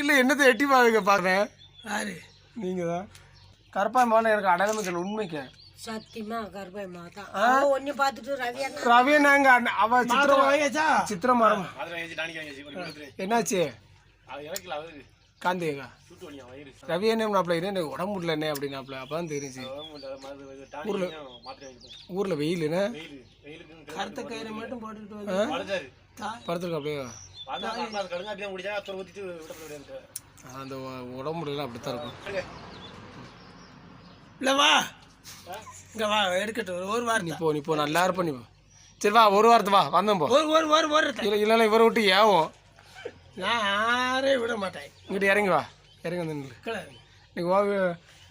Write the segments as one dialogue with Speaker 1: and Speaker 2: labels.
Speaker 1: இல்லை என்னத்தை எட்டி பாருங்க பார்க்குறேன்
Speaker 2: யாரு
Speaker 1: நீங்கள் தான் கருப்பாய் மாலை எனக்கு அடையாளமே தெரியல உண்மைக்கு.
Speaker 3: சத்தியமா ஒன்னு பார்த்துட்டு ரவி அண்ணா.
Speaker 1: ரவி நாங்க அவ சித்திர
Speaker 2: வாங்கியாச்சா?
Speaker 1: சித்திர மரம். என்னாச்சு? காந்தியக்கா ரவி என்ன இது எனக்கு உடம்பு முடியல என்ன அப்படின்னாப்ல அப்பதான் தெரிஞ்சு ஊர்ல வெயிலுன்னு
Speaker 4: வெயில் வெயிலுக்கு
Speaker 2: கருத்த கயிறை மட்டும்
Speaker 4: அப்படியே
Speaker 1: அந்த உடம்பு முடியல அப்படித்தான் இருக்கும்.
Speaker 2: இல்லை வா. இங்க வா எடுக்கட்டும். ஒரு ஒரு
Speaker 1: நீ போ நீ போ நல்லா இருப்ப நீ. சரி வா ஒரு வாரத்து வா வந்தோம் போ.
Speaker 2: ஒரு ஒரு ஒரு வாரத்தை.
Speaker 1: இல்லை இல்லைன்னா இவரை விட்டு ஏவும்.
Speaker 2: நான் யாரையும் விட மாட்டேன்
Speaker 1: இங்கிட்ட இறங்கி வா. இறங்கி வந்து. நீ வா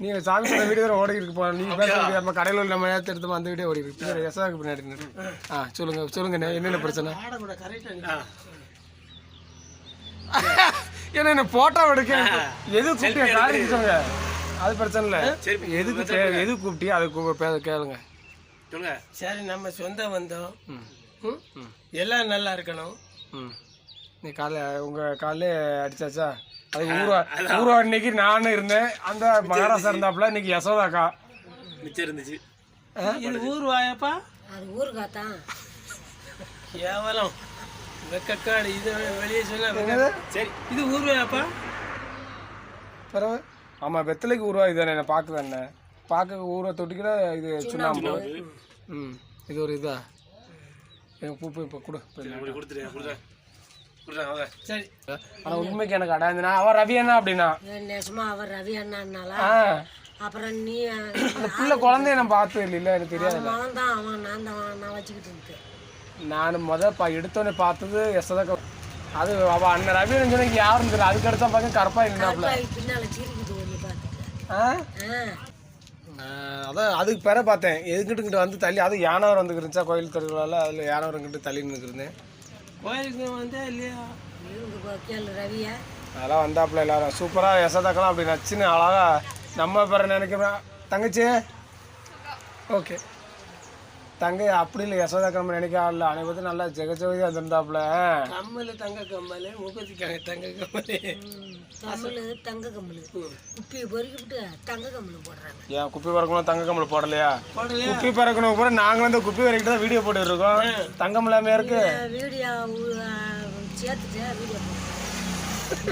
Speaker 1: நீ சாமி சொன்ன வீடியோ ஓடி இருக்கு போ நீ பேச நம்ம கடையில் உள்ள நம்ம நேரத்தை எடுத்து அந்த வீடியோ ஓடி இருக்கு பின்னாடி பின்னாடி நில்லு. ஆ சொல்லுங்க சொல்லுங்க அண்ணே, என்னென்ன பிரச்சனை? ஏன்னா என்ன போட்டோ எடுக்க எது கூப்பிட்டியா? காலேஜ் சொல்லுங்க. அது பிரச்சனை இல்லை. எதுக்கு எது கூப்பிட்டியா? அது கூ- பே- கேளுங்க.
Speaker 4: சொல்லுங்க.
Speaker 2: சரி நம்ம சொந்த வந்தோம்
Speaker 1: ம்.
Speaker 2: ம்?
Speaker 1: ம்.
Speaker 2: எல்லாம் நல்லா இருக்கணும்.
Speaker 1: ம். நீ காலைல உங்கள் காலையிலே அடிச்சாச்சா? அது ஊர்வா ஊர்வா இன்னைக்கு நானும் இருந்தேன். அந்த மகாராஷ்டிரா இருந்தாப்புல இன்னைக்கு யசோதாக்கா.
Speaker 4: மிச்சம் இருந்துச்சு.
Speaker 2: இது ஊர் வாயப்பா?
Speaker 3: அது ஊருக்காத்தான்.
Speaker 2: கேவலம். வெக்கக்காடு இது வெளியே சொன்னா
Speaker 4: சரி
Speaker 2: இது ஊர் வாயப்பா
Speaker 1: பிறகு ஆமாம் வெத்தலைக்கு ஊர்வா இதுதானே என்ன பார்க்க தானே பார்க்க ஊரை தொட்டிக்கிற இது சுண்ணாம்பு. ம் இது ஒரு இதா? என் பூ போய் இப்போ கொடு.
Speaker 2: சரி
Speaker 1: ஆனால் உண்மைக்கு எனக்கு அடையாந்துனா அவன் ரவி என்ன அப்படின்னா?
Speaker 3: நெசமா அவர் ரவி அண்ணானால
Speaker 1: ஆ.
Speaker 3: அப்புறம் நீ
Speaker 1: அந்த பிள்ளை குழந்தைய நான் பார்த்தது இல்லை எனக்கு தெரியாது
Speaker 3: அவன் தான் அவன் நான் தான் நான் வச்சுக்கிட்டு இருந்தேன்
Speaker 1: நான் முத பா எடுத்தோடனே பார்த்தது யசோதாக்கா அது அவள் அண்ணன் ரவி சொன்னீங்க யாரும் தெரியல. அதுக்கு அடுத்த பார்க்க கருப்பா இருந்தாப்புல
Speaker 3: கருப்பாய்
Speaker 1: ஆ? அதான் அதுக்கு பிற பார்த்தேன். எதுக்கிட்டு வந்து தள்ளி அது யானவர் வந்து இருந்துச்சா கோயில் திருவிழாவில் அதில் யானவர் கிட்ட தள்ளி நின்றுருந்தேன்
Speaker 2: கோயிலுக்கு வந்தா இல்லையா?
Speaker 3: ரவியா?
Speaker 1: அதெல்லாம் வந்தாப்புல எல்லாரும். சூப்பராக யசோதாக்கெல்லாம் அப்படி நச்சுன்னு அழகா நம்ம பிற நினைக்கிறோம். தங்கச்சி? ஓகே தங்கை அப்படி இல்லை யசோதாக்கா நம்ம நினைக்க இல்லை அனைவரும் நல்லா ஜெகஜோதியாக இருந்திருந்தாப்புல.
Speaker 2: கம்மல் தங்க கம்மல் முப்பத்திக்காங்க தங்க கம்மல்.
Speaker 3: கம்மல் தங்க கம்மல். குப்பி பொறுக்கிவிட்டு தங்க கம்மல் போடுறாங்க.
Speaker 1: ஏன் குப்பி பறக்கணும் தங்க கம்மல் போடலையா? குப்பி பறக்கணும் கூட நாங்களும் இந்த குப்பி வரைக்கும் தான் வீடியோ போட்டு இருக்கோம். தங்கம் இல்லாமல் இருக்கு
Speaker 3: வீடியோ சேர்த்துட்டு வீடியோ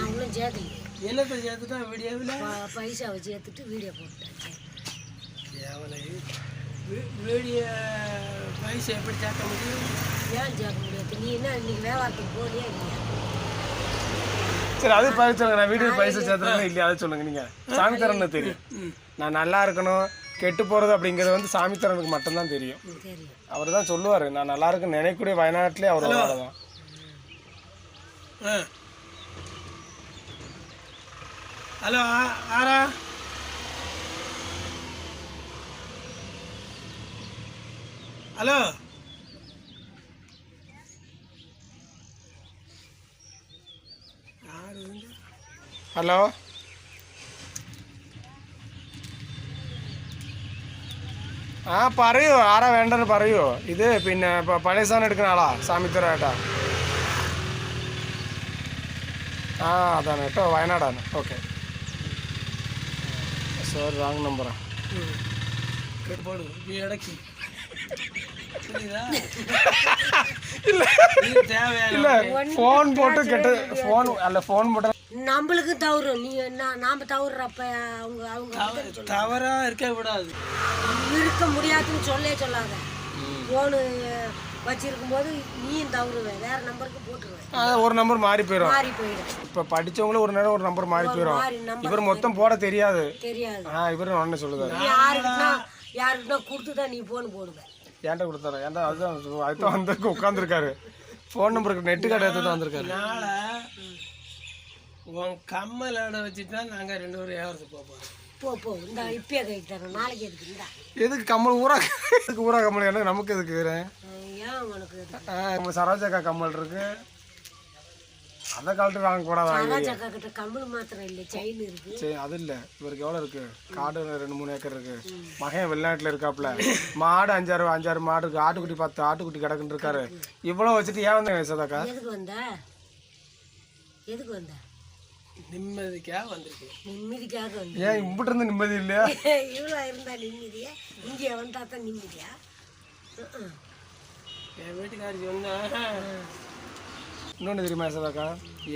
Speaker 3: இன்னும் சேர்க்கலையே
Speaker 2: என்னத்தை சேர்த்துட்டா வீடியோவில்?
Speaker 3: பைசாவை சேர்த்துட்டு வீடியோ போட்டேன் சரி.
Speaker 2: கேவலை. வீடியோ பைசா எப்படி சேர்க்க முடியும்?
Speaker 3: ஏன் சேர்க்க முடியாது? நீ என்ன இன்னைக்கு வியாபாரத்துக்கு போறியா இல்லையா?
Speaker 1: சரி அது பதில் சொல்லுங்க நான் வீடியோ பைசா சேர்த்துறேன் இல்லையா? அதை சொல்லுங்க நீங்க. சாமி தரன்னு தெரியும். நான் நல்லா இருக்கணும் கெட்டு போறது அப்படிங்கிறது வந்து சாமி தரனுக்கு மட்டும்தான் தெரியும். அவர் தான் சொல்லுவார் நான் நல்லா இருக்குன்னு நினைக்கக்கூடிய வயநாட்டிலே அவர் தான்.
Speaker 2: ஹலோ ஆரா ഹലോ.
Speaker 1: ഹലോ. ആ പറയോ. ആരാ വേണ്ടെന്ന് പറയോ. ഇത് പിന്നെ പഴയ സാധനം എടുക്കുന്ന ആളാ സാമിത്തരായിട്ടാ ആ അതാണ് കേട്ടോ വയനാടാണ്. ഓക്കെ.
Speaker 2: സോറി റാങ് നമ്പറാണ്
Speaker 1: இல்ல. ஃபோன் போட்டு கெட்ட ஃபோன் அல்ல ஃபோன் போட்டு
Speaker 3: நம்மளுக்கு தவறு நீ நான் நாம தவறுறப்ப அவங்க அவங்க
Speaker 2: தவறா இருக்க கூடாது.
Speaker 3: இருக்க முடியாதுன்னு சொல்லே சொல்லாத. ஃபோனு வச்சிருக்கும் போது நீயும் தவறுவேன் வேற நம்பருக்கு போட்டுருவேன்
Speaker 1: ஒரு நம்பர் மாறி போயிடும்
Speaker 3: மாறி போயிடும்.
Speaker 1: இப்போ படிச்சவங்களும் ஒரு நேரம் ஒரு நம்பர் மாறி போயிடும் இவர் மொத்தம் போட தெரியாது.
Speaker 3: தெரியாது.
Speaker 1: ஆ இவர் ஒன்று சொல்லுதாரு
Speaker 3: கொடுத்து தான் நீ ஃபோன் போடுவேன்
Speaker 1: ஏன்டா கொடுத்தாரு. ஏன்டா அதுதான் அதுதான் வந்து உட்காந்துருக்காரு ஃபோன் நம்பருக்கு நெட்டு கார்டு எடுத்துட்டு வந்திருக்காரு.
Speaker 2: நாளை உன் கம்மலோட வச்சுட்டா நாங்கள் ரெண்டு பேரும் வியாபாரத்துக்கு போக போகிறோம்
Speaker 3: போ போ. இந்த இப்பயே கை நாளைக்கு எதுக்கு? இந்தா.
Speaker 1: எதுக்கு கம்மல்? ஊரா எதுக்கு ஊரா கம்மல்? என்ன நமக்கு எதுக்கு
Speaker 3: ஏன் உனக்கு?
Speaker 1: ஆ, நம்ம சரோஜாக்கா கம்மல் இருக்கு. அந்த காலத்துல வாங்க கூடாது வாங்கி
Speaker 3: ராஜாக்கா கிட்ட கம்மல் மாத்திரம் இல்லை செயின் இருக்கு.
Speaker 1: சரி அது இல்ல. இவருக்கு எவ்வளவு இருக்கு? காடு ரெண்டு மூணு ஏக்கர் இருக்கு. மகன் வெளிநாட்டுல இருக்காப்ல மாடு அஞ்சாறு அஞ்சாறு மாடு இருக்கு. ஆட்டுக்குட்டி பத்து ஆட்டுக்குட்டி கிடக்குன்னு இருக்காரு. இவ்வளவு வச்சுட்டு ஏன் வந்து சதாக்கா
Speaker 3: எதுக்கு வந்த? எதுக்கு வந்த?
Speaker 2: நிம்மதிக்காக வந்திருக்கேன்
Speaker 3: நிம்மதிக்காக வந்து.
Speaker 1: ஏன் இம்பிட்டு இருந்து நிம்மதி இல்லையா?
Speaker 3: இவ்வளோ இருந்தா நிம்மதியா? இங்கே வந்தா தான் நிம்மதியா? ம்ம்.
Speaker 2: என் வீட்டுக்காரி சொன்னா
Speaker 1: இன்னொன்று தெரியுமா யசோதாக்கா?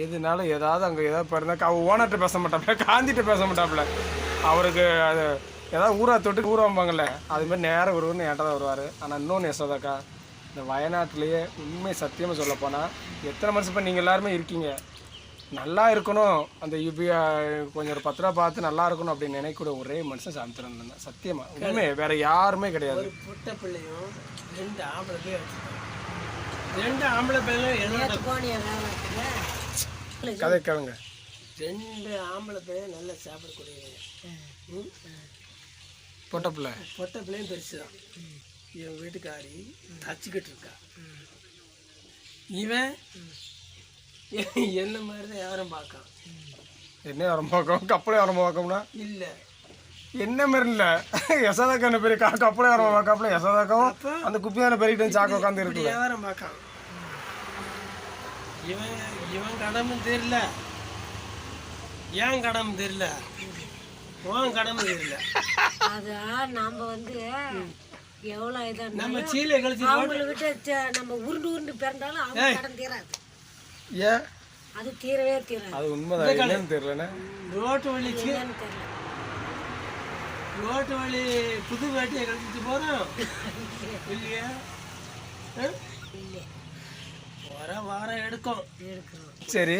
Speaker 1: எதுனாலும் ஏதாவது அங்கே ஏதாவது பிறந்தாக்கா அவள் ஓனர்கிட்ட பேச மாட்டாப்ல காந்திட்ட பேச மாட்டாப்ல. அவருக்கு அது ஏதாவது ஊரா தொட்டு ஊராம்பாங்கல்ல அதுமாதிரி நேரம் வருவோன்னு என்கிட்ட தான் வருவார். ஆனால் இன்னொன்று யசோதாக்கா இந்த வயநாட்டிலேயே உண்மை சத்தியமாக சொல்லப்போனால் எத்தனை மனுஷன் இப்போ நீங்கள் எல்லாருமே இருக்கீங்க? நல்லா இருக்கணும் அந்த யூபிஐ கொஞ்சம் ஒரு பத்து ரூபா பார்த்து நல்லா இருக்கணும் அப்படின்னு நினைக்கக்கூடிய ஒரே மனுஷன் சாமித்திரன் தான். சத்தியமாக உண்மை வேறு யாருமே கிடையாது.
Speaker 2: புட்ட பிள்ளையும் ரெண்டு ஆம்பளை பேர் ரெண்டு ஆம்பளை பேரும் என்னோட
Speaker 1: கதை கேளுங்க
Speaker 2: ரெண்டு ஆம்பளை பேர் நல்லா சாப்பிடக்கூடியவங்க ம்?
Speaker 1: பொட்டப்பிள்ள
Speaker 2: பொட்டை பிள்ளையும் பெருசு தான் என் வீட்டுக்காரி தச்சுக்கிட்டு இருக்கா. இவன் என்ன மாதிரி தான் யாரும் பார்க்கான்.
Speaker 1: என்ன வரம் பார்க்கும் கப்பலே வரம் பார்க்கோம்னா?
Speaker 2: இல்லை.
Speaker 1: என்ன மாதிரி இல்லை. யசோதாக்கா என்ன பெரிய கா கப்பலே வரம் பார்க்காப்புல. யசோதாக்காவும் அந்த குப்பியான பெரிய சாக்க உட்காந்து இருக்குல்ல.
Speaker 2: வியாபாரம் பார்க்கான். இவன் இவன் கடமை தெரியல. ஏன் கடமை தெரியல? உன் கடமை தெரியல.
Speaker 3: அதான் நாம வந்து எவ்வளோ இதாக
Speaker 2: நம்ம சீலை கழிச்சு
Speaker 3: அவங்கள விட்டு ச- நம்ம உருண்டு உருண்டு பிறந்தாலும் அவங்க கடன் தீராது.
Speaker 1: ஏன்?
Speaker 3: அது தீரவே தீராது.
Speaker 1: அது உண்மைதான். என்னன்னு தெரியலண்ணே.
Speaker 2: ரோட்டு வழி
Speaker 3: தெரியல.
Speaker 2: ரோட்டு வழி புது வேட்டியை கழிச்சிட்டு போறோம். இல்லையா? வர வாரம் எடுக்கும்.
Speaker 1: சரி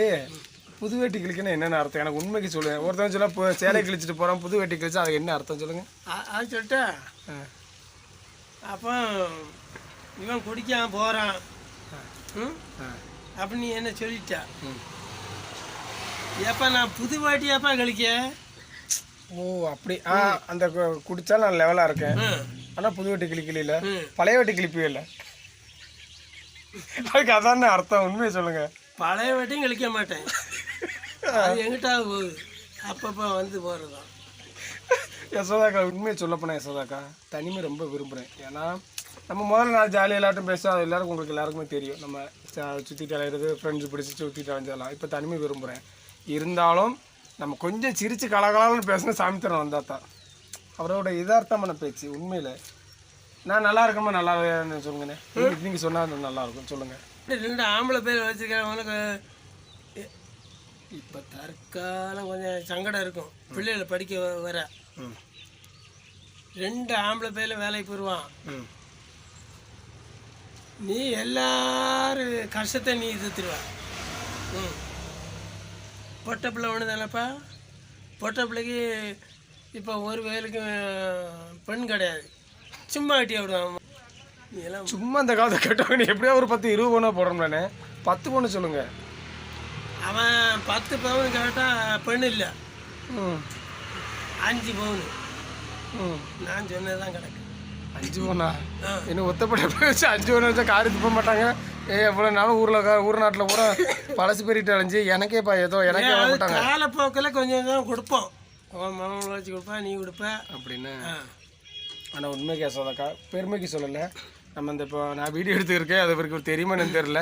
Speaker 1: புது வேட்டி கிழிக்கணும் என்னென்ன அர்த்தம்? எனக்கு உண்மைக்கு சொல்லுங்க ஒருத்தவங்க சொல்ல இப்போ சேலை கிழிச்சிட்டு போகிறோம் புது வேட்டி கிழிச்சா அது என்ன அர்த்தம் சொல்லுங்க?
Speaker 2: அது சொல்லிட்டா
Speaker 1: ஆ.
Speaker 2: அப்போ இவன் குடிக்காம போறான். ம்?
Speaker 1: ஆ.
Speaker 2: அப்ப நீ என்ன சொல்லிட்ட?
Speaker 1: ம்.
Speaker 2: ஏப்பா நான் புது வாட்டியாப்பா கழிக்க?
Speaker 1: ஓ அப்படி. ஆ அந்த குடிச்சா நான் லெவலாக இருக்கேன். ஆனால் புது வேட்டி கிழிக்கல
Speaker 2: ம்.
Speaker 1: பழைய வேட்டி கிழிப்பே இல்லை. அதுக்கு அதானே அர்த்தம். உண்மையை சொல்லுங்க.
Speaker 2: பழைய வாட்டியும் கழிக்க மாட்டேன். அது எங்கிட்ட போகுது. அப்பப்போ வந்து போகிறதான்
Speaker 1: யசோதாக்கா உண்மையை சொல்ல போனால் யசோதாக்கா தனிமை ரொம்ப விரும்புகிறேன் ஏன்னா நம்ம முதல்ல நாள் ஜாலியாக எல்லாட்டும் பேசுவோம். அது எல்லாருக்கும் உங்களுக்கு எல்லாருக்குமே தெரியும். நம்ம ச- சுத்திட்டு அலையிறது ஃப்ரெண்ட்ஸ் பிடிச்சி சுற்றிட்டு அலைஞ்சதெல்லாம் இப்போ தனிமை விரும்புகிறேன் இருந்தாலும் நம்ம கொஞ்சம் சிரித்து கலகலான்னு பேசினா சாமித்திரம் வந்தால் தான் அவரோட யதார்த்தமான பேச்சு உண்மையில். நான் நல்லா இருக்கமா நல்லா சொல்லுங்கண்ணே. நீங்கள் சொன்னால் நல்லா இருக்கும். சொல்லுங்கள்
Speaker 2: ரெண்டு ஆம்பளை பேர் வச்சுருக்கேன் உனக்கு இப்போ தற்காலம் கொஞ்சம் சங்கடம் இருக்கும். பிள்ளைகளை படிக்க வர.
Speaker 1: ம்.
Speaker 2: ரெண்டு ஆம்பளை பேர்ல வேலைக்கு போயிடுவான்
Speaker 1: ம்.
Speaker 2: நீ எல்லாரும் கஷ்டத்தை நீ எதிர்த்துருவ. ம். பொட்டை பிள்ளை ஒன்று தானேப்பா பொட்டை பிள்ளைக்கு இப்போ ஒரு வேலைக்கு பெண் கிடையாது. சும்மா கட்டி விடுவான். நீ எல்லாம்
Speaker 1: சும்மா அந்த காலத்தை கேட்டவங்க எப்படியா ஒரு பத்து இருபது பொண்ணா போடுறோம்லண்ணே பத்து பொண்ணு சொல்லுங்கள்
Speaker 2: அவன் பத்து பவுன் கேட்டால் பெண் இல்லை.
Speaker 1: ம்.
Speaker 2: அஞ்சு பவுன்.
Speaker 1: ம்.
Speaker 2: நான் சொன்னது தான் கிடக்கு
Speaker 1: அஞ்சு
Speaker 2: ஆ.
Speaker 1: இன்னும் ஒத்தப்பட்ட வச்சு அஞ்சு பொண்ணு வச்சா காரி துப்ப மாட்டாங்க? ஏ எவ்வளோ நாளும் ஊரில் ஊர் நாட்டில் பூரா பழசு பெருகிட்டு அலைஞ்சு எனக்கேப்பா ஏதோ எனக்கே
Speaker 2: அது
Speaker 1: மாட்டாங்க.
Speaker 2: காலப்போக்கில் கொஞ்சம் தான் கொடுப்போம். உன் மகனை வச்சு கொடுப்பேன் நீ கொடுப்ப.
Speaker 1: அப்படின்னு. ஆனால் உண்மைக்கு சொல்லாக்கா பெருமைக்கு சொல்லலை. நம்ம இந்த இப்போ நான் வீடியோ எடுத்துருக்கேன் அது இவருக்கு தெரியுமான்னு தெரியல.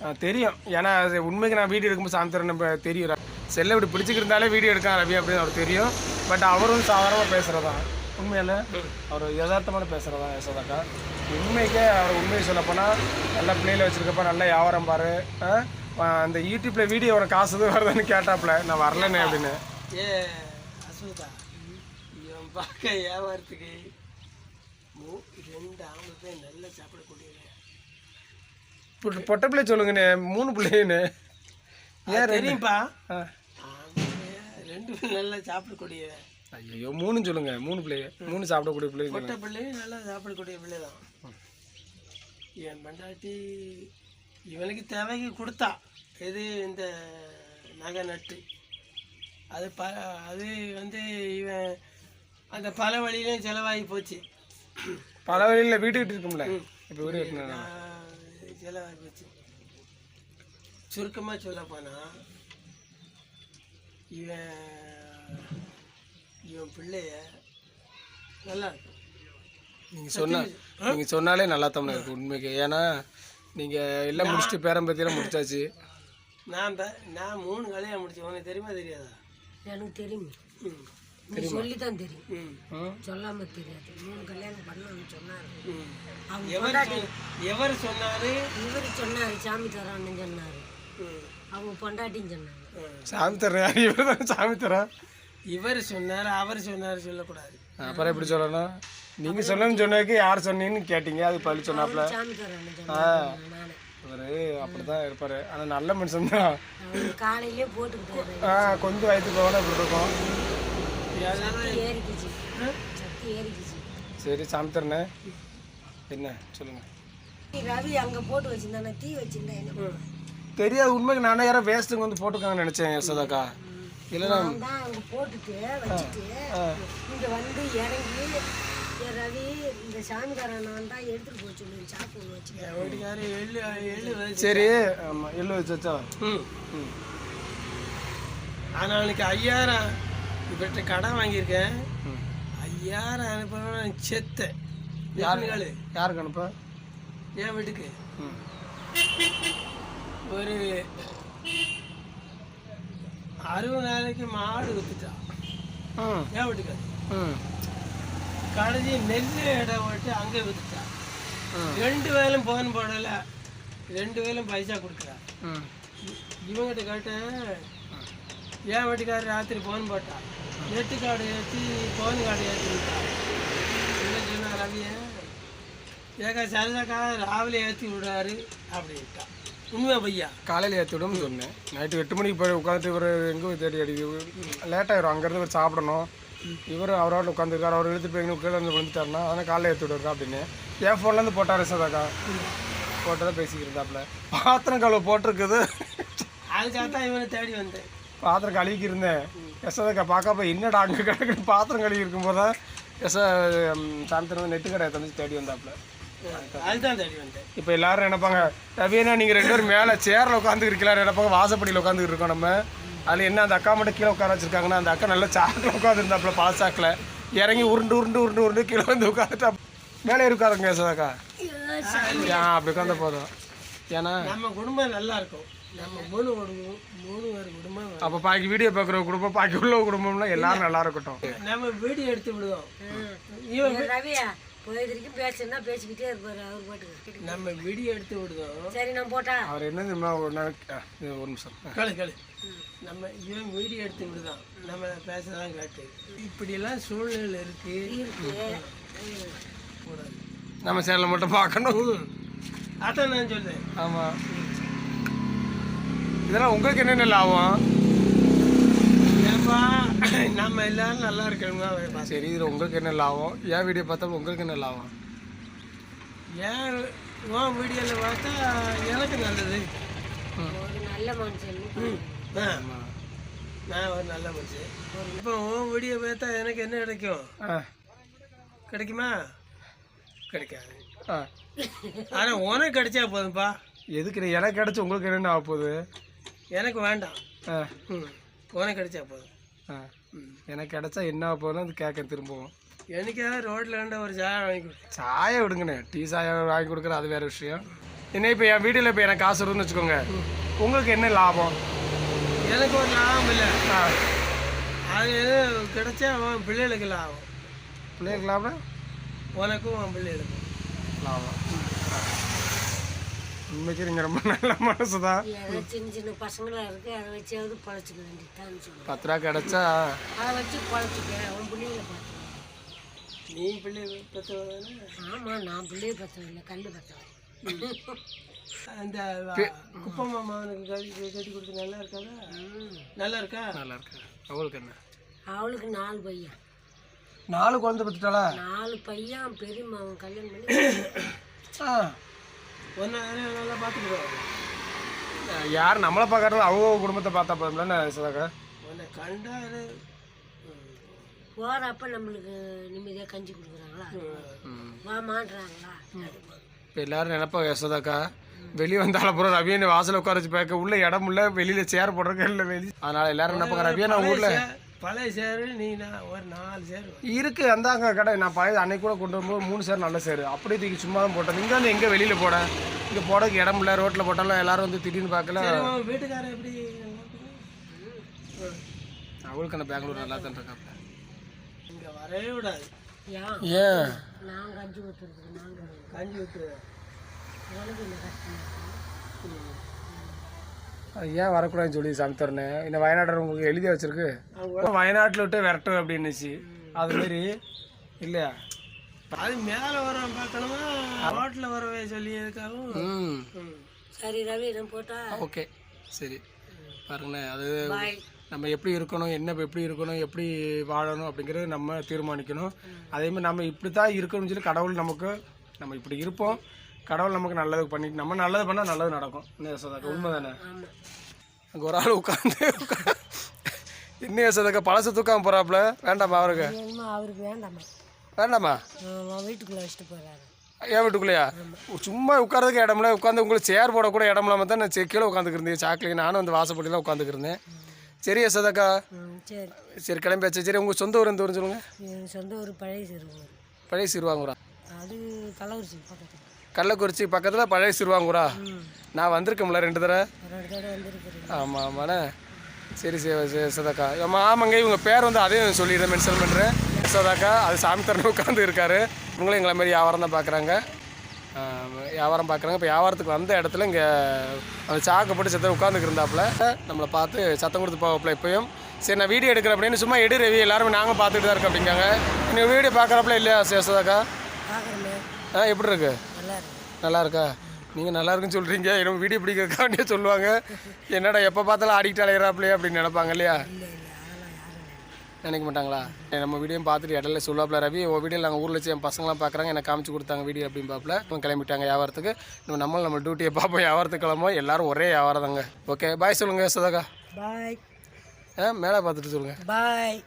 Speaker 1: ஆ, தெரியும். ஏன்னா அது உண்மைக்கு நான் வீடியோ எடுக்கும்போது சாயந்தரம் நம்ம தெரியும் செல்லை இப்படி பிடிச்சிக்கிருந்தாலே வீடியோ எடுக்கலாம் ரவி அப்படின்னு அவர் தெரியும். பட் அவரும் சாதாரணமாக பேசுகிறதா உண்மையில அவர் யதார்த்தமான பேசுகிறதா யசோதாக்கா. உண்மைக்கே அவர் உண்மையை சொல்லப்போனால் நல்ல பிள்ளைகளை வச்சுருக்கப்ப நல்ல வியாபாரம் பாரு அந்த யூடியூப்பில் வீடியோ வர காசு எதுவும் வருதுன்னு கேட்டாப்புல நான் வரலண்ணே அப்படின்னு.
Speaker 2: ஏ அசுதா இவன் பார்க்க வியாபாரத்துக்கு ரெண்டு ஆம்பளை பேர் நல்லா சாப்பிடக்கூடியவங்க
Speaker 1: பொ- பொட்டை பிள்ளை சொல்லுங்கண்ணே மூணு பிள்ளைன்னு
Speaker 2: அது தெரியும்பா?
Speaker 1: ஆ.
Speaker 2: ஆம்பளை ரெண்டு நல்லா சாப்பிடக்கூடியவன்
Speaker 1: ஐயோ மூணு சொல்லுங்க. மூணு பிள்ளை மூணு சாப்பிடக்கூடிய பிள்ளை
Speaker 2: பொட்டை பிள்ளையும் நல்லா சாப்பிடக்கூடிய பிள்ளை தான் என் பண்டாட்டி இவனுக்கு தேவைக்கு கொடுத்தா எது இந்த நகை நட்டு. அது ப அது வந்து இவன் அந்த பல வழியிலையும் செலவாகி போச்சு.
Speaker 1: பல வழியில் வீட்டு கிட்ட இருக்கும்ல இப்போ வீடு
Speaker 2: செலவாகி போச்சு. சுருக்கமாக சொல்ல போனால் இவன் இவன் பிள்ளைய நல்லா இருக்கும்
Speaker 1: நீங்கள் சொன்னா நீங்கள் சொன்னாலே நல்லா தமிழ் இருக்கு உண்மைக்கு. ஏன்னா நீங்கள் எல்லாம் முடிச்சுட்டு பேரம்பத்தியெல்லாம் முடிச்சாச்சு.
Speaker 2: நான் நான் மூணு கல்யாணம் முடிச்சேன். உனக்கு தெரியுமா தெரியாதா?
Speaker 3: எனக்கு தெரியும்.
Speaker 2: ம்.
Speaker 3: நீ சொல்லி தான் தெரியும்.
Speaker 2: ம்.
Speaker 1: ம்.
Speaker 3: சொல்லாம தெரியாது. மூணு கல்யாணம் பண்ணணும்னு சொன்னாரு.
Speaker 2: ம்.
Speaker 3: அவங்க
Speaker 2: எவர் சொன்னாரு?
Speaker 3: இவர் சொன்னாரு சாமி தரான்னு சொன்னாரு.
Speaker 2: ம்,
Speaker 3: அவங்க பொண்டாட்டின்னு சொன்னாங்க.
Speaker 1: சாமி இவர் தான் சாமி தரேன்
Speaker 2: இவர் சொன்னாரு அவர் சொன்னாரு சொல்லக்கூடாது.
Speaker 1: அப்புறம் எப்படி சொல்லணும்? நீங்க சொல்லணும்னு சொன்னதுக்கு யார் சொன்னீங்கன்னு கேட்டீங்க? அது பதில் சொன்னாப்ல அவரு அப்படிதான் இருப்பாரு. ஆனா நல்ல மனுஷன் தான்.
Speaker 3: காலையிலே போட்டுக்கிட்டாரு.
Speaker 1: ஆ, கொஞ்சம் வயிற்று போகணும் இப்படி இருக்கும்? சரி சாமி தரனே. என்ன? சொல்லுங்க.
Speaker 3: ரவி அங்க போட்டு வச்சிருந்தானே? தீ வச்சிருந்தேன்
Speaker 1: தெரியாது உண்மைக்கு நானே யாரோ வேஸ்ட்டுங்க வந்து போட்டுருக்காங்கன்னு நினைச்சேன் யசோதாக்கா. இல்லைன்னா
Speaker 3: நான் தான் அங்க போட்டுட்டு வச்சுட்டு இங்க வந்து இறங்கி "ஏ ரவி இந்த சாமிக்காரன் நான் தான் எடுத்துட்டு சொல்லி சாப்பிட்டு
Speaker 2: விதைச்சு
Speaker 1: சரி ஆமா எள்ளு வச்சு
Speaker 2: ம்
Speaker 1: ம்.
Speaker 2: ஆனால் அவனுக்கு ஐயாயிரம் இவர்கிட்ட கடன் வாங்கியிருக்கேன்.
Speaker 1: ம்.
Speaker 2: ஐயாயிரம் அனுப்பணும் செத்தேன் யாருங்களு
Speaker 1: யாருக்கு அனுப்ப?
Speaker 2: என் வீட்டுக்கு.
Speaker 1: ம்.
Speaker 2: ஒரு அறுபது நாளைக்கு மாடு வீட்டுக்கு
Speaker 1: ம்
Speaker 2: கடைசி நெல் இடம் விட்டு அங்கே வித்துட்டான்
Speaker 1: ம்.
Speaker 2: ரெண்டு வேலும் போன் போடலை. ரெண்டு வேலும் பைசா கொடுக்குறா.
Speaker 1: ம்
Speaker 2: இவங்கிட்ட கேட்டேன் என் வீட்டுக்காரர் ராத்திரி ஃபோன் போட்டான் நெட்டு கார்டு ஏற்றி ஃபோன் கார்டு ஏற்றி விட்டான் என்ன சொன்னா ரவிய? ஏக்கா சரிதாக்கா ராவிலே ஏற்றி விடுறாரு அப்படின்ட்டான் உண்மை பையா?
Speaker 1: காலையில் ஏற்றி விடும்னு சொன்னேன். நைட்டு எட்டு மணிக்கு போய் உட்காந்துட்டு இவர் எங்கே தேடி அடி? லேட் ஆயிரும். அங்கேருந்து இவர் சாப்பிடணும். இவர் அவரோட உட்காந்துருக்காரு. அவர் இழுத்துட்டு போய் கீழே வந்து விழுந்துட்டாருன்னா அதனால் காலையில் ஏற்றி விடுறா அப்படின்னு. என் ஃபோன்லேருந்து போட்டார் சதாக்கா போட்டதை பேசிக்கிருந்தாப்புல. பாத்திரம் கழுவு போட்டிருக்குது.
Speaker 2: அதுக்காக தான் இவனை தேடி வந்தேன்.
Speaker 1: பாத்திரம் கழுவிக்கு இருந்தேன் யசோதாக்கா பார்க்கப்ப என்னடா அங்கே கிடக்கு பாத்திரம் கழுவி இருக்கும்போது தான் யசோ சாயந்தரம் நெட்டு கடை தந்துச்சு தேடி வந்தாப்புல.
Speaker 2: அதுதான் தேடி வந்தேன்.
Speaker 1: இப்போ எல்லாரும் நினைப்பாங்க ரவியனா நீங்கள் ரெண்டு பேரும் மேலே சேரில் உட்காந்துருக்கலாம் நினைப்பாங்க வாசப்படியில் உட்காந்துட்டு இருக்கோம் நம்ம. அதில் என்ன அந்த அக்கா மட்டும் கீழே உட்கார வச்சிருக்காங்கன்னா அந்த அக்கா நல்லா சாக்கில் உட்காந்துருந்தாப்புல பாசாக்கில் இறங்கி உருண்டு உருண்டு உருண்டு உருண்டு கீழே வந்து உட்காந்துட்டா மேலே இருக்காருங்க யசோதாக்கா ஏன் அப்படி உட்காந்த போதும். ஏன்னா
Speaker 2: நம்ம குடும்பம் நல்லா இருக்கும். நம்ம மூணு குடும்பம் மூணு பேர் குடும்பம்
Speaker 1: அப்போ பாக்கி வீடியோ பார்க்குற குடும்பம் பாக்கி உள்ள குடும்பம்லாம் எல்லாரும் நல்லா இருக்கட்டும்.
Speaker 2: நம்ம வீடியோ எடுத்து விடுவோம். இவன்
Speaker 3: ஏ ரவியா போய் வரைக்கும் பேசுனா பேசிக்கிட்டே இருப்பாரு அவர் பாட்டுக்கு.
Speaker 2: நம்ம வீடியோ எடுத்து விடுவோம்
Speaker 3: சரி நான் போட்டா?
Speaker 1: அவர் என்ன தெரியுமா ஒரு ஒரு நிமிஷம்.
Speaker 2: கேளு கேளு. நம்ம இவன் வீடியோ எடுத்து விடுதான். நம்ம பேசதான் கேட்டு. இப்படியெல்லாம் சூழ்நிலை இருக்கு.
Speaker 1: நம்ம சேனலை மட்டும் பார்க்கணும்.
Speaker 2: அதான் நான் சொல்றேன்.
Speaker 1: ஆமாம் இதெல்லாம் உங்களுக்கு என்னென்ன லாபம்?
Speaker 2: ஏப்பா நம்ம எல்லாரும் நல்லா இருக்கணுமா பார்த்தேன்
Speaker 1: சரி இதில் உங்களுக்கு என்ன லாபம்? ஏன் வீடியோ பார்த்தா உங்களுக்கு என்ன லாபம்?
Speaker 2: ஏன் உன் வீடியோவில் பார்த்தா எனக்கு நல்லது.
Speaker 3: ஒரு நல்ல மனுஷன்.
Speaker 2: நான் ஒரு நல்ல மனுஷன். இப்போ உன் வீடியோ பார்த்தா எனக்கு என்ன கிடைக்கும்?
Speaker 1: ஆ.
Speaker 2: கிடைக்குமா? கிடைக்காது.
Speaker 1: ஆ.
Speaker 2: ஆனால் உனக்கு கிடைச்சா போதும்ப்பா
Speaker 1: எதுக்கு எனக்கு கிடச்சி உங்களுக்கு என்னென்ன ஆக போகுது?
Speaker 2: எனக்கு வேண்டாம்.
Speaker 1: ஆ.
Speaker 2: ம். உனக்கு கிடைச்சா போதும்.
Speaker 1: எனக்கு கிடச்சா என்ன போகுதுன்னு அது கேட்க திரும்பவும்.
Speaker 2: எனக்காக ரோட்டில் வேண்ட ஒரு சாயம் வாங்கி கொடு.
Speaker 1: சாயை விடுங்கண்ணே. டீ சாயை வாங்கி கொடுக்குற அது வேற விஷயம். என்ன இப்போ என் வீட்டில் இப்போ எனக்கு காசு வருதுன்னு வச்சுக்கோங்க. உங்களுக்கு என்ன லாபம்?
Speaker 2: எனக்கு ஒரு லாபம் இல்லை. அது கிடைச்சா உன் பிள்ளைகளுக்கு லாபம்.
Speaker 1: பிள்ளைங்களுக்கு லாபம்
Speaker 2: உனக்கும் உன் பிள்ளைகளுக்கும்.
Speaker 1: லாபம். உண்மைக்கு நீங்கள் ரொம்ப நல்ல மனசு தான்
Speaker 3: சின்ன சின்ன பசங்களா இருக்கு அதை வச்சாவது பழச்சிக்க வேண்டியதுதான் சொல்லுவேன்
Speaker 1: பத்து ரூபா கிடச்சா?
Speaker 3: அதை வச்சு பழச்சிக்க அவன் பிள்ளைகளை பார்த்து
Speaker 2: நீ பிள்ளை பெற்றவதானே
Speaker 3: ஆமா நான் பிள்ளைய பத்தவன் இல்லை கண்டு பத்தவன்
Speaker 2: அந்த குப்பை மாமாவனுக்கு கட்டி கட்டி கொடுத்து நல்லா இருக்காதா நல்லா இருக்கா?
Speaker 1: நல்லா இருக்கு. அவங்களுக்கு என்ன?
Speaker 3: அவளுக்கு நாலு பையன்.
Speaker 1: நாலு குழந்தை பத்துட்டாளா
Speaker 3: நாலு பையன் பெரியம்மா அவன் கல்யாணம் பண்ணி
Speaker 1: ஆ.
Speaker 2: நல்லா பார்த்துக்கிடுவோம்
Speaker 1: யார் நம்மளை பார்க்கறது அவங்க குடும்பத்தை பார்த்தா போதும்ல சதாக்கா
Speaker 2: உன்னை கண்டாரு
Speaker 3: போறப்ப நம்மளுக்கு நிம்மதியாக கஞ்சி கொடுக்குறாங்களா? வாமான்றாங்களா?
Speaker 1: இப்போ எல்லாரும் நினைப்பாங்க யசோதாக்கா வெளியே வந்தால அப்புறம் ரவியனை வாசல் உட்கார வச்சு பார்க்க உள்ள இடம் இல்ல வெளியில சேர் போடுறதுக்கு இல்லை வெளியே அதனால எல்லாரும் நினைப்பாங்க ரவியா நான் ஊர்ல?
Speaker 2: பழைய சேரு நீ நான் ஒரு நாலு சேரு.
Speaker 1: இருக்கு அந்தாங்க கடை. நான் பழைய அன்னைக்கு கூட கொண்டு வரும்போது மூணு சேர் நல்ல சேரு. அப்படியே தூக்கி சும்மா தான் போட்டேன். நீங்கள் வந்து எங்கே வெளியில் போட? இங்கே போடக்கு இடம் இல்லை ரோட்டில் போட்டாலும் எல்லாரும் வந்து திடீர்னு பார்க்கல.
Speaker 2: வீட்டுக்காரன் எப்படி
Speaker 1: அவளுக்கு அந்த பெங்களூர் நல்லா தான் இருக்கா.
Speaker 2: இங்கே வரவே விடாது
Speaker 3: ஏன்? நான் கஞ்சி நாங்கள்
Speaker 2: கஞ்சி விட்டு
Speaker 3: உனக்கு என்ன கஷ்டம்
Speaker 1: அது ஏன் வரக்கூடாதுன்னு சொல்லி சமைத்தரனே இந்த வயநாடு உங்களுக்கு எழுதி வச்சிருக்கு. வயநாட்டில் விட்டு விரட்டும் அப்படின்னுச்சு. அதுமாரி இல்லையா?
Speaker 2: அது மேலே வர பார்க்கணுமா? ரோட்டில் வரவே சொல்லியதுக்காகவும்
Speaker 1: ம்.
Speaker 2: ம்.
Speaker 3: சரி ரவி நான் போட்டா?
Speaker 1: ஓகே. சரி. பாருங்கண்ணே அது நம்ம எப்படி இருக்கணும் என்ன எப்படி இருக்கணும் எப்படி வாழணும் அப்படிங்கிறது நம்ம தீர்மானிக்கணும். அதே மாதிரி நம்ம இப்படி தான் இருக்கணும்னு சொல்லி கடவுள் நமக்கு நம்ம இப்படி இருப்போம். கடவுள் நமக்கு நல்லது பண்ணி நம்ம நல்லது பண்ணால் நல்லது நடக்கும். யசோதாக்கா. உண்மை தானே அங்கே ஒரு ஆள் உட்காந்து என்ன யசோதாக்கா பழசு தூக்காம போகிறாப்புல வேண்டாமா அவருக்கு?
Speaker 3: அவருக்கு வேண்டாமா?
Speaker 1: வேண்டாமா?
Speaker 3: வீட்டுக்குள்ளே வச்சுட்டு போகிறாரு
Speaker 1: ஏன் வீட்டுக்குள்ளேயா? சும்மா உட்காரதுக்கு இடம்ல உட்காந்து உங்களுக்கு சேர் போடக்கூட இடம் இல்லாமல் தான் நான் சே- கீழே உட்காந்துக்கிருந்தேன் சாக்கில் நானும் அந்த வாசப்படியில் உட்காந்துக்கிருந்தேன் சரி யசோதாக்கா.
Speaker 3: சரி.
Speaker 1: சரி கிளம்பியாச்சு சரி உங்கள் சொந்த ஊர் எந்த ஊர்னு சொல்லுங்கள்
Speaker 3: என் சொந்த ஊர் பழைய சிறுவர்
Speaker 1: பழைய சிறுவாங்கூரா?
Speaker 3: அது கள்ளக்குறிச்சி பக்கத்தில்.
Speaker 1: கள்ளக்குறிச்சி பக்கத்தில் பழைய சிறுவாங்கூரா? நான் வந்திருக்கேன்ல ரெண்டு தடவை. ஆமாம் ஆமாண்ணே. சரி சரி சரி சதாக்கா. ஆமாம் ஆமாங்க இவங்க பேர் வந்து அதையும் சொல்லிடுறேன் மென்ஷன் பண்ணுறேன் சதாக்கா அது சாமி தரணும் உட்காந்து இருக்காரு. இவங்களும் எங்களை மாதிரி வியாபாரம் தான் பார்க்குறாங்க வியாபாரம் பார்க்குறாங்க இப்போ வியாபாரத்துக்கு வந்த இடத்துல இங்கே அந்த சாக்கை போட்டு சத்தம் உட்காந்துக்கு இருந்தாப்புல நம்மளை பார்த்து சத்தம் கொடுத்து போவாப்புல இப்பயும். சரி நான் வீடியோ எடுக்கிறேன் அப்படின்னு சும்மா எடு ரவி எல்லாருமே நாங்கள் பார்த்துட்டு தான் இருக்கோம் அப்படிங்காங்க. நீங்கள் வீடியோ பார்க்குறப்பல இல்லையா சேசதாக்கா ஆ எப்படி இருக்கு?
Speaker 3: நல்லா இருக்கு
Speaker 1: நீங்கள் நல்லா இருக்குன்னு சொல்கிறீங்க என்ன வீடியோ பிடிக்கிறதுக்காண்டியே சொல்லுவாங்க. என்னடா எப்போ பார்த்தாலும் ஆடிக்கிட்டு அலையிறாப்லையே அப்படின்னு நினைப்பாங்க இல்லையா? நினைக்க மாட்டாங்களா? நம்ம வீடியோ பார்த்துட்டு இடையில சொல்லுவாப்ல ரவி. உன் வீடியோ நாங்கள் ஊரில் வச்சு என் பசங்களாம் பார்க்குறாங்க எனக்கு காமிச்சு கொடுத்தாங்க வீடியோ அப்படின்னு பாப்பில் இவங்க கிளம்பிட்டாங்க வியாபாரத்துக்கு. நம்ம நம்மளும் நம்ம டியூட்டியை பார்ப்போம். வியாபாரத்துக்கு கிளம்போம் எல்லாரும் ஒரே வியாபாரம் தாங்க ஓகே பாய் சொல்லுங்கள் சதாக்கா
Speaker 3: பாய்
Speaker 1: ஆ மேலே பார்த்துட்டு சொல்லுங்கள்
Speaker 3: பாய்